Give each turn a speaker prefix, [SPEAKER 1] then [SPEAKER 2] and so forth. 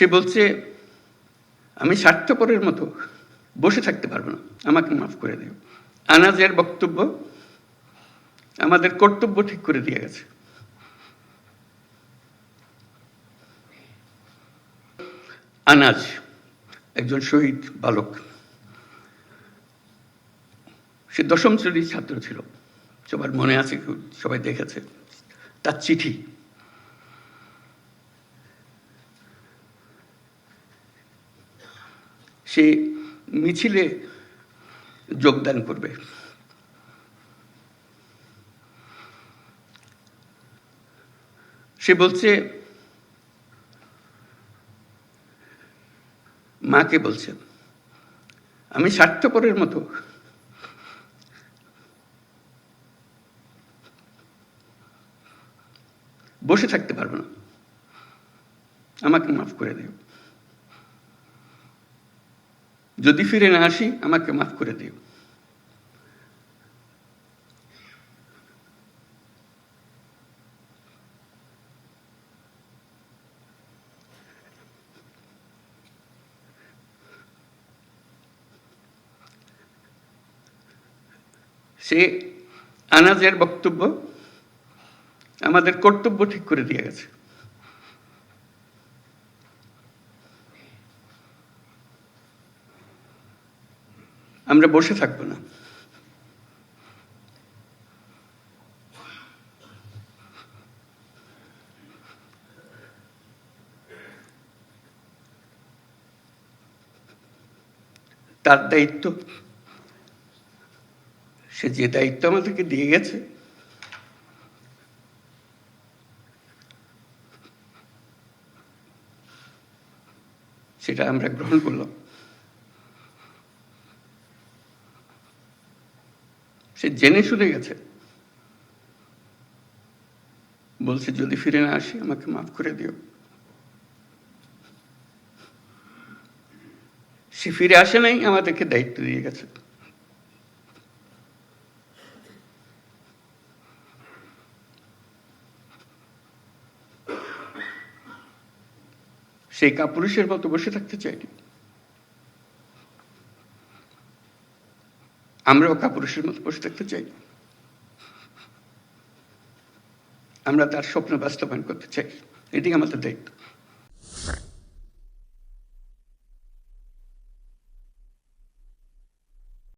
[SPEAKER 1] সে বলছে, আমি স্বার্থপরের মতো বসে থাকতে পারব না। আমাকে মাফ করে দিও। আনাজের বক্তব্য আমাদের কর্তব্য ঠিক করে দিয়ে গেছে। আনাজ, একজন শহীদ বালক, সে দশম শ্রেণির ছাত্র ছিল। সবার মনে আছে, সবাই দেখেছে। তার চিঠি সে মিছিলে যোগদান করবে। সে বলছে, মাকে বলছে, আমি স্বার্থপরের মতো। বসে থাকতে পারব না। আমাকে মাফ করে দিও যদি ফিরে না আসি, আমাকে মাফ করে দিও। সে আনাজের বক্তব্য আমাদের কর্তব্য ঠিক করে দিয়ে গেছে। আমরা বসে থাকব না। তার দায়িত্ব। সে যে দায়িত্ব আমাদেরকে দিয়ে গেছে। সেটা আমরা গ্রহণ করলাম। সে জেনে শুনে গেছে। বলছে, যদি ফিরে না আসি, আমাকে মাফ করে দিও। সে ফিরে আসে নাই, আমাদেরকে দায়িত্ব দিয়ে গেছে। সেই কাপুরুষের মতো বসে থাকতে চাইনি। আমরাও কাপুরুষের মতো বসে থাকতে চাই। আমরা তার স্বপ্ন বাস্তবায়ন করতে চাই। এটি আমাদের দায়িত্ব।